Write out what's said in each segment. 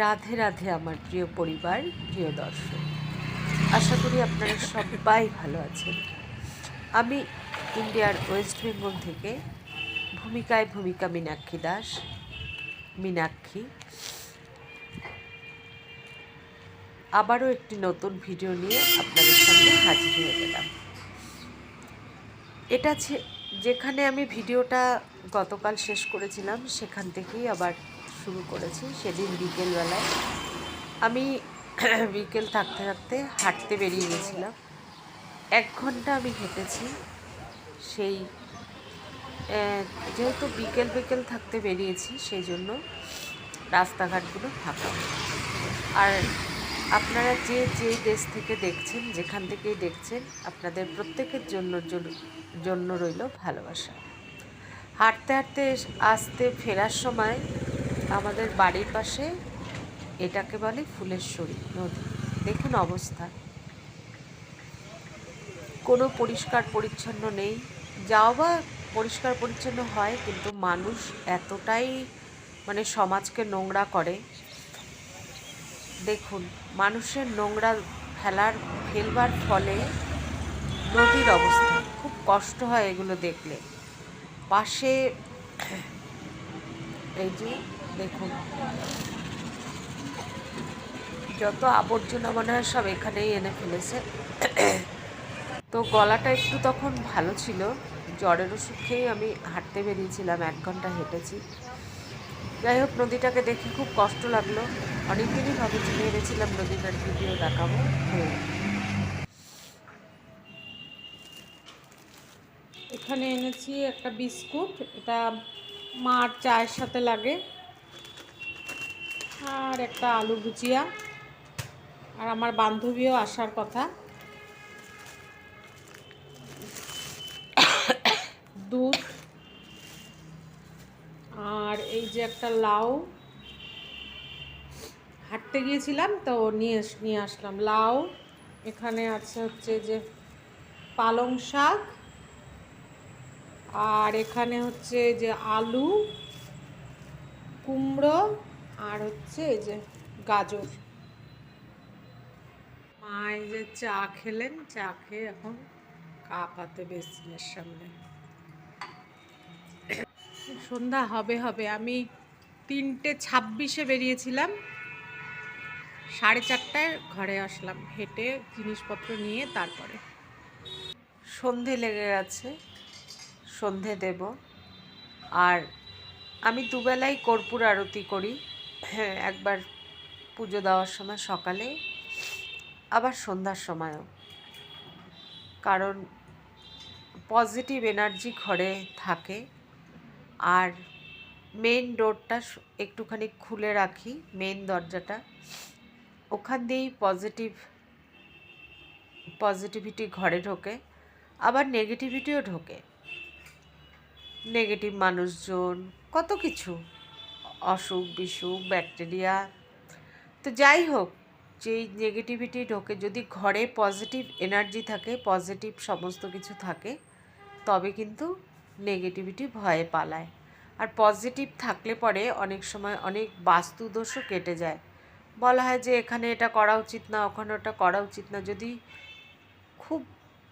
রাধে রাধে আমার প্রিয় পরিবার, প্রিয় দর্শক। আশা করি আপনারা সবাই ভালো আছেন। আমি ইন্ডিয়ার ওয়েস্ট বেঙ্গল থেকে ভূমিকায় ভূমিকা মীনাক্ষী দাস, মীনাক্ষী। আবারও একটি নতুন ভিডিও নিয়ে আপনাদের সামনে হাজির হয়ে গেলাম। এটা যেখানে আমি ভিডিওটা গতকাল শেষ করেছিলাম, সেখান থেকেই আবার শুরু করেছি সেদিন বিকেলবেলায়। আমি বিকেল থাকতে থাকতে হাঁটতে বেরিয়ে গেছিলাম। এক ঘণ্টা আমি হেঁটেছি। সেই যেহেতু বিকেল বিকেল থাকতে বেরিয়েছি, সেই জন্য রাস্তাঘাটগুলো ফাঁকা। আর আপনারা যে যে দেশ থেকে দেখছেন, যেখান থেকেই দেখছেন, আপনাদের প্রত্যেকের জন্য জন- জন্য রইল ভালোবাসা। হাঁটতে হাঁটতে, আসতে ফেরার সময় আমাদের বাড়ির পাশে এটাকে বলে ফুলেশ্বরী নদী। দেখুন অবস্থা। কোনো পরিষ্কার পরিচ্ছন্ন নেই। যাও বা পরিষ্কার পরিচ্ছন্ন হয়, কিন্তু মানুষ এতটাই মানে সমাজকে নোংরা করে। দেখুন, মানুষের নোংরা ফেলার, ফেলবার ফলে নদীর অবস্থা। খুব কষ্ট হয় এগুলো দেখলে। পাশে এই যে দেখুন। যত আবর্জনা মনে হয় সব এখানেই এনে ফেলেছে। তো গলাটা একটু তখন ভালো ছিল। জ্বরের ওষুধ খেয়েই আমি হাঁটতে বেরিয়েছিলাম, এক ঘণ্টা হেঁটেছি। যাই হোক, নদীটাকে দেখে খুব কষ্ট লাগল। অনেকদিনই ভাবেছি ভেবেছিলাম নদীটার ভিডিও দেখাবো এখানে এনেছি একটা বিস্কুট। এটা মার চায়ের সাথে লাগে। আর একটা আলু ভুজিয়া। আর আমার বান্ধবীও আসার কথা। দুধ। আর এই যে একটা লাউ। হাঁটতে গিয়েছিলাম তো নিয়ে নিয়ে আসলাম। লাউ। এখানে আছে হচ্ছে যে পালং শাক। আর এখানে হচ্ছে যে আলু। কুমড়ো। আর হচ্ছে এই যে গাজর। মা এই যে চা খেলেন, চা খেয়ে এখন কাপ হাতে বেসিনের সামনে। সন্ধ্যা হবে হবে, আমি তিনটে ছাব্বিশে বেরিয়েছিলাম। সাড়ে চারটায় ঘরে আসলাম, হেঁটে জিনিসপত্র নিয়ে তারপরে। সন্ধে লেগে গেছে, সন্ধে দেব। আর আমি দুবেলাই কর্পূর আরতি করি। একবার পুজো দেওয়ার সময় সকালে, আবার সন্ধ্যার সময়ও। কারণ পজিটিভ এনার্জি ঘরে থাকে। আর মেন ডোরটা একটুখানি খুলে রাখি মেন দরজাটা। ওখান দিয়েই পজিটিভ পজিটিভিটি ঘরে ঢোকে, আবার নেগেটিভিটিও ঢোকে। নেগেটিভ মানুষজন, কত কিছু। অসুখ বিসুখ, ব্যাকটেরিয়া। তো যাই হোক, যেই নেগেটিভিটি ঢোকে, যদি ঘরে পজিটিভ এনার্জি থাকে পজিটিভ সমস্ত কিছু থাকে, তবে কিন্তু নেগেটিভিটি ভয়ে পালায়। আর পজিটিভ থাকলে পরে অনেক সময় অনেক বাস্তুদোষও কেটে যায়। বলা হয় যে, এখানে এটা করা উচিত না, ওখানে ওটা করা উচিত না। যদি খুব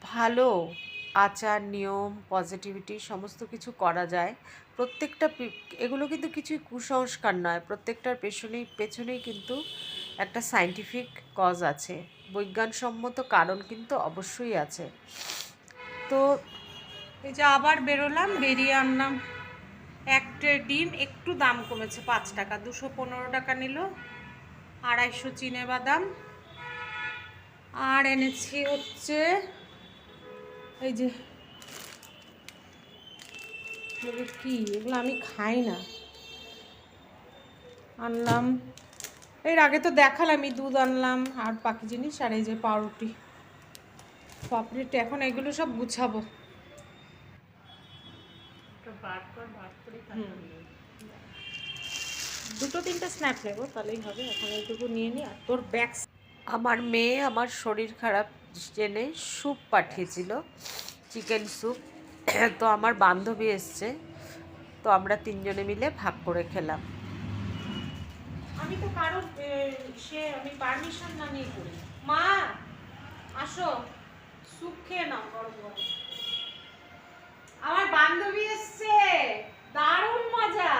ভালো আচার, নিয়ম পজিটিভিটি সমস্ত কিছু করা যায়। প্রত্যেকটা এগুলো কিন্তু কিছুই কুসংস্কার নয়। প্রত্যেকটার পেছনেই পেছনেই কিন্তু একটা সাইন্টিফিক কজ আছে। বৈজ্ঞানসম্মত কারণ কিন্তু অবশ্যই আছে। তো এই যে আবার বেরোলাম, বেরিয়ে আনলাম। একটা ডিম একটু দাম কমেছে, পাঁচ টাকা। দুশো পনেরো টাকা নিল। আড়াইশো চিনে বাদাম। আর এনেছি হচ্ছে এই যে কি? এগুলো আমি খাই না। আনলাম। এর আগে তো দেখালামই দুধ আনলাম আর বাকি জিনিস আর এই যে পাউরুটি। পাপড়িটা এখন এগুলো সব গুছাবো। দুটো তিনটে স্ন্যাপ নেব তাহলেই হবে। এখন এইটুকু নিয়ে নিই আর তোর ব্যাগ আমার মেয়ে আমার শরীর খারাপ। জেনে স্যুপ পাঠিয়েছিল, চিকেন স্যুপ। তো আমার বান্ধবী এসছে, তো আমরা তিনজনে মিলে ভাগ করে খেলাম। আমি তো কারোর সে, আমি পারমিশন না নিয়ে করি। মা, আসো, স্যুপ খেয়ে নাও গরম। আমার বান্ধবী এসছে, দারুণ মজা।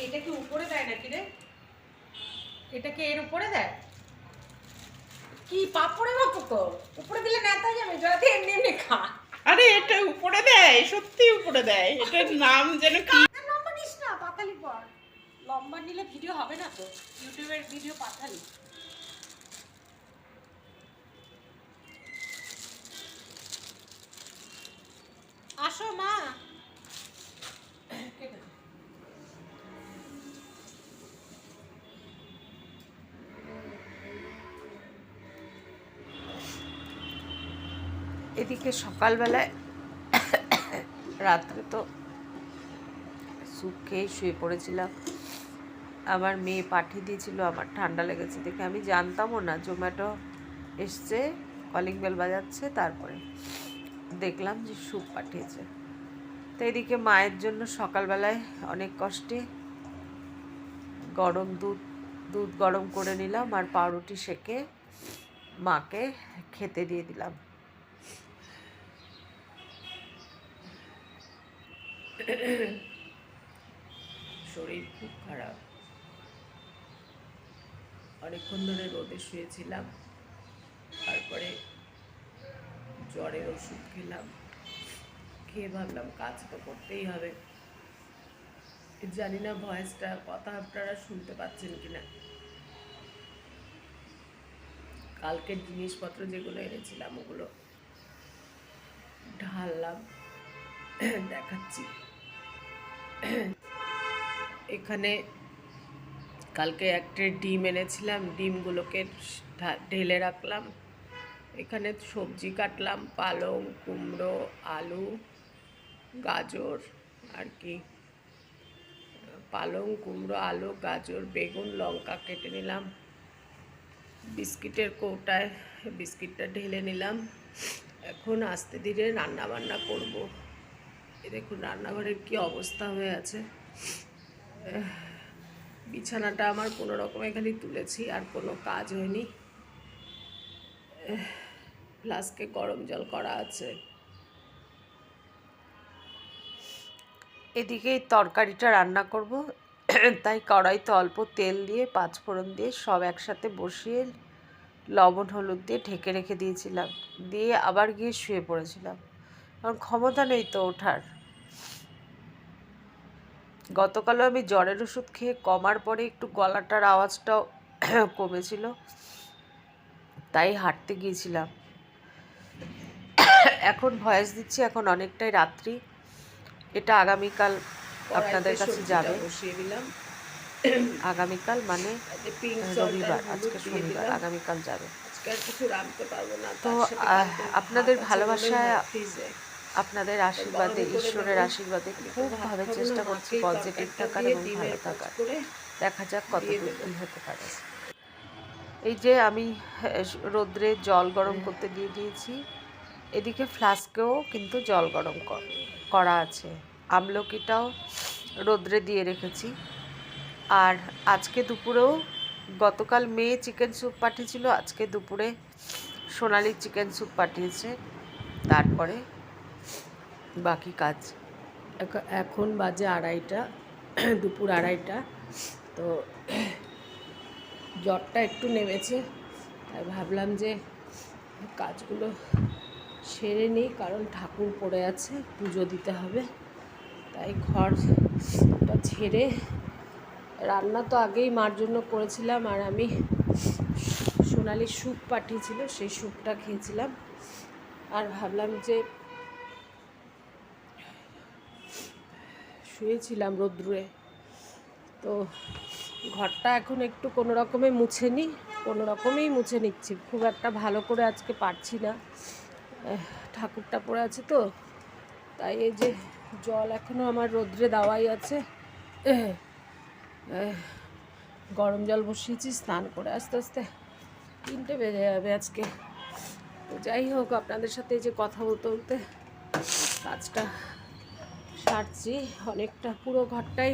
এইটা কি উপরে দেয় নাকি রে? এটা কি এর উপরে দেয় কি পাপড়ে মতো তো। উপরে দিলে নেতা আমি যদি এমনি এমনি খা আরে এটা উপরে দেয় সত্যি উপরে দেয়। এটার নাম যেন কি? লম্বা নিস না পাতালি পর। লম্বা নিলে ভিডিও হবে না তো। ইউটিউবের ভিডিও পাতালি। এদিকে সকালবেলায় রাত্রে তো স্যুপ খেয়ে শুয়ে পড়েছিলাম। আমার মেয়ে পাঠিয়ে দিয়েছিল, আমার ঠান্ডা লেগেছে দেখে। আমি জানতামও না, জোম্যাটো এসছে কলিং বেল বাজাচ্ছে, তারপরে দেখলাম যে স্যুপ পাঠিয়েছে। তো এদিকে মায়ের জন্য সকালবেলায় অনেক কষ্টে গরম দুধ দুধ গরম করে নিলাম আর পাউরুটি সেকে মাকে খেতে দিয়ে দিলাম। শরীর খুব খারাপ। অনেকক্ষণ ধরে রোদে শুয়েছিলাম, তারপরে জ্বরের ওষুধ খেলাম, খেয়ে ভাবলাম কাজ তো করতেই হবে। জানি না ভয়েসটা, কথা আপনারা শুনতে পাচ্ছেন কিনা। কালকের জিনিসপত্র যেগুলো এনেছিলাম, ওগুলো ঢাললাম, দেখাচ্ছি। এখানে কালকে একটা ডিম এনেছিলাম, ডিমগুলোকে ঢেলে রাখলাম। এখানে সবজি কাটলাম, পালং, কুমড়ো, আলু, গাজর, আর কি। পালং, কুমড়ো, আলু, গাজর, বেগুন, লঙ্কা কেটে নিলাম। বিস্কিটের কৌটায়, বিস্কিটটা ঢেলে নিলাম। এখন আস্তে ধীরে রান্না বান্না করব। এ দেখুন, রান্নাঘরের কি অবস্থা হয়ে আছে। বিছানাটা আমার কোনো রকমে খালি তুলেছি, আর কোনো কাজ হয়নি। ফ্লাস্কে গরম জল করা আছে। এদিকে তরকারিটা রান্না করব, তাই কড়াইতে অল্প তেল দিয়ে, পাঁচ ফোড়ন দিয়ে সব একসাথে বসিয়ে লবণ, হলুদ দিয়ে ঢেকে রেখে দিয়েছিলাম। দিয়ে আবার গিয়ে শুয়ে পড়েছিলাম। কারণ ক্ষমতা নেই তো ওঠার। গতকালও আমি জ্বরের ওষুধ খেয়ে কমার পরে একটু গলাটার আওয়াজটাও কমেছিল তাই হাঁটতে গিয়েছিলাম। এখন ভয়েস দিচ্ছি এখন অনেকটাই রাত্রি। এটা আগামীকাল আপনাদের কাছে যাবে। বসিয়ে দিলাম। আগামীকাল মানে রবিবার আজকে শনিবার আগামীকাল যাবে। কিছু রাঁধতে পারব না তো, আপনাদের ভাত আপনাদের আশীর্বাদে, ঈশ্বরের আশীর্বাদে খুবভাবে চেষ্টা করছি পজিটিভ থাকার এবং ভালো থাকার। দেখা যাক কত কী হতে পারে। এই যে আমি রোদ্রে জল গরম করতে দিয়ে দিয়েছি। এদিকে ফ্লাস্কেও কিন্তু জল গরম করা আছে। আমলকিটাও রোদ্রে দিয়ে রেখেছি। আর আজকে দুপুরেও গতকাল মেয়ে চিকেন স্যুপ পাঠিয়েছিল, আজকে দুপুরে সোনালি চিকেন স্যুপ পাঠিয়েছে। তারপরে বাকি কাজ। এখ- এখন বাজে আড়াইটা, দুপুর আড়াইটা। তো জ্বরটা একটু নেমেছে, তাই ভাবলাম যে কাজগুলো সেরে নিই, কারণ ঠাকুর পড়ে আছে, পুজো দিতে হবে। তাই ঘরটা ছেড়ে রান্না তো আগেই মার জন্য করেছিলাম, আর আমি সোনালি স্যুপ পাঠিয়েছিল, সেই স্যুপটা খেয়েছিলাম। আর ভাবলাম যে শুয়েছিলাম রোদ্রুয়ে তো ঘরটা এখন একটু কোনো রকমে মুছে নিই কোনো রকমেই মুছে নিচ্ছি। খুব একটা ভালো করে আজকে পারছি না। ঠাকুরটা পড়ে আছে তো, তাই এই যে জল এখনও আমার রোদ্রে দেওয়াই আছে। গরম জল বসিয়েছি, স্নান করে আস্তে আস্তে তিনটে বেজে যাবে আজকে। তো যাই হোক, আপনাদের সাথে এই যে কথা বলতে বলতে কাজটা সারছি। অনেকটা পুরো ঘরটাই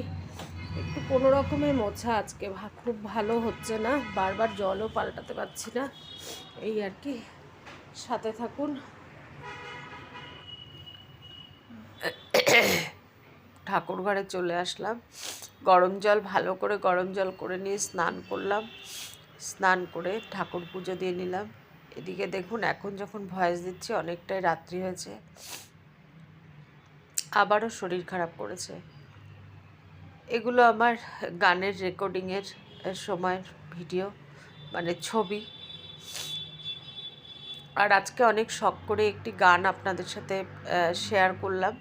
একটু কোনো রকমে মোছা আজকে। খুব ভালো হচ্ছে না। বারবার জলও পাল্টাতে পারছি না। এই আর কি। সাথে থাকুন। ঠাকুর ঘরে চলে আসলাম। গরম জল, ভালো করে গরম জল করে নিয়ে স্নান করলাম। স্নান করে ঠাকুর পুজো দিয়ে নিলাম। এদিকে দেখুন, এখন যখন ভয়েস দিচ্ছি, অনেকটাই রাত্রি হয়েছে। আবারও শরীর খারাপ করেছে। এগুলো আমার গানের রেকর্ডিংয়ের সময়ের ভিডিও মানে ছবি। আর আজকে অনেক শখ করে একটি গান আপনাদের সাথে শেয়ার করলাম।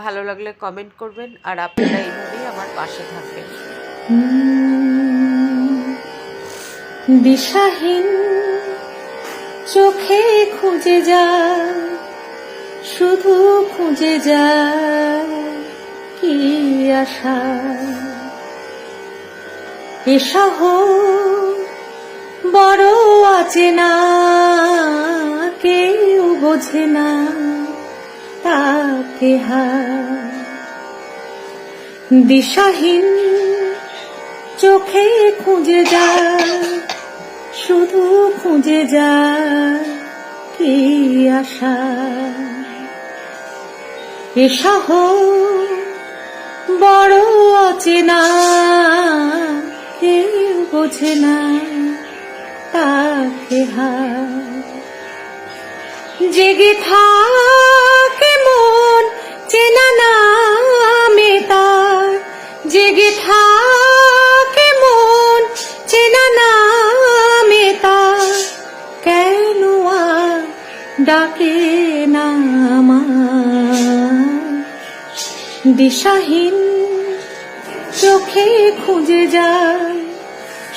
ভালো লাগলে কমেন্ট করবেন আর আপনারা এইভাবেই আমার পাশে থাকবেন। দিশাহীন চোখে খুঁজে যায় শুধু খুঁজে যায় কি আশা? এসহ বড় আছে না, কেউ বোঝে না তাকে দিশাহীন চোখে খুঁজে যায়, শুধু খুঁজে যায় কি আশা? এসহ বড় অচেনা কেউ বোঝে না তাকে হা জেগে থাকে দিশাহীন চোখে খুঁজে যায়,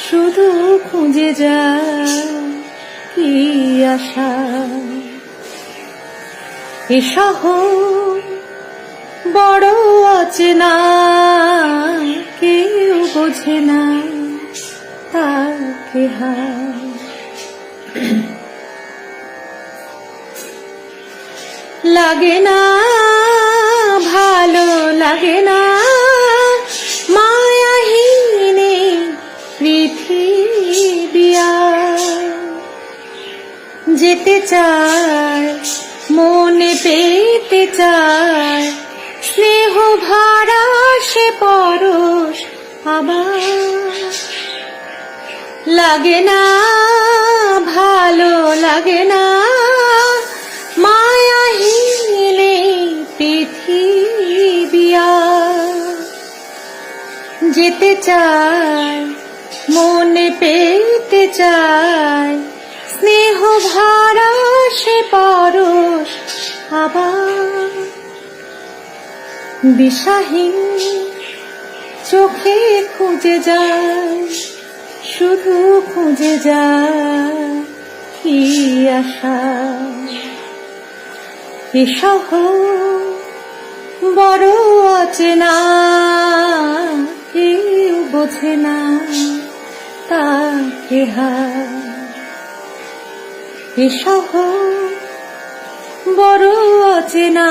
শুধু খুঁজে যায় কি আশা। এসহ বড় অচেনা, কেউ বোঝে না তাকে হায় লাগে না ভালো লাগে না। মায়াহীনে পৃথিবীয়া। যেতে চায়, মনে পেতে চায়, স্নেহ ভাড়া সে পরশ আবার। লাগে না, ভালো লাগে না। যেতে চায়, মনে পেতে চায়। স্নেহ ভাড়া সে পরশ আবার দিশাহীন চোখে খুঁজে যায়, শুধু খুঁজে যায় কি আশা। এসহ বড় অচেনা বোঝে না তাকে এসহ বড় অচেনা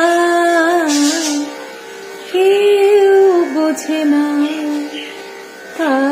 কেউ বোঝে না তা